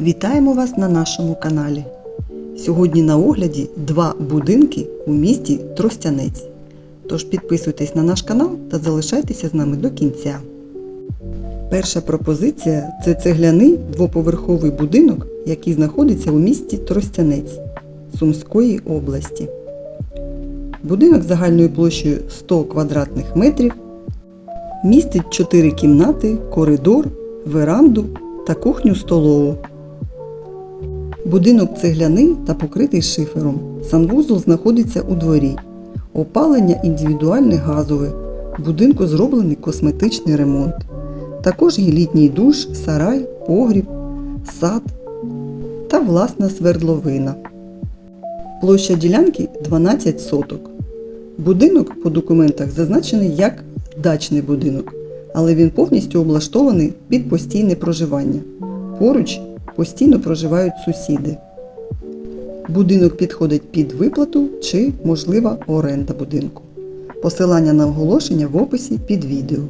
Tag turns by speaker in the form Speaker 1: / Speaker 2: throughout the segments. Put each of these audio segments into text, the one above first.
Speaker 1: Вітаємо вас на нашому каналі. Сьогодні на огляді два будинки у місті Тростянець. Тож підписуйтесь на наш канал та залишайтеся з нами до кінця. Перша пропозиція це цегляний двоповерховий будинок, який знаходиться у місті Тростянець Сумської області. Будинок загальною площею 100 квадратних метрів містить 4 кімнати, коридор, веранду та кухню столову. Будинок цегляний та покритий шифером. Санвузол знаходиться у дворі. Опалення індивідуальне газове. В будинку зроблений косметичний ремонт. Також є літній душ, сарай, погріб, сад та власна свердловина. Площа ділянки 12 соток. Будинок по документах зазначений як дачний будинок, але він повністю облаштований під постійне проживання. Поруч постійно проживають сусіди. Будинок підходить під виплату чи можлива оренда будинку. Посилання на оголошення в описі під відео.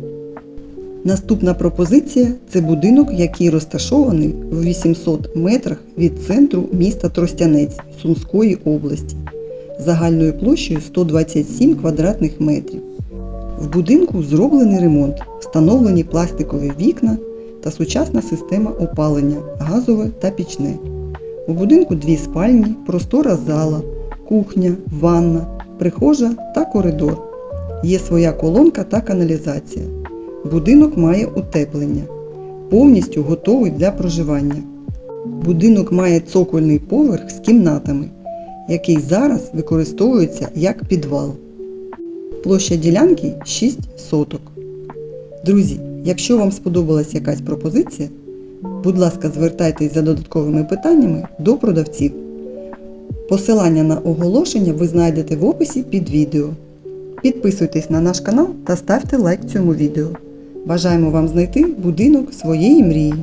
Speaker 1: Наступна пропозиція це будинок, який розташований в 800 метрах від центру міста Тростянець Сумської області загальною площею 127 квадратних метрів. В будинку зроблений ремонт, встановлені пластикові вікна та сучасна система опалення газове та пічне. У будинку дві спальні, простора зала, кухня, ванна, прихожа та коридор. Є своя колонка та каналізація. Будинок має утеплення. Повністю готовий для проживання. Будинок має цокольний поверх з кімнатами, який зараз використовується як підвал. Площа ділянки 6 соток. Друзі, якщо вам сподобалась якась пропозиція, будь ласка, звертайтесь за додатковими питаннями до продавців. Посилання на оголошення ви знайдете в описі під відео. Підписуйтесь на наш канал та ставте лайк цьому відео. Бажаємо вам знайти будинок своєї мрії.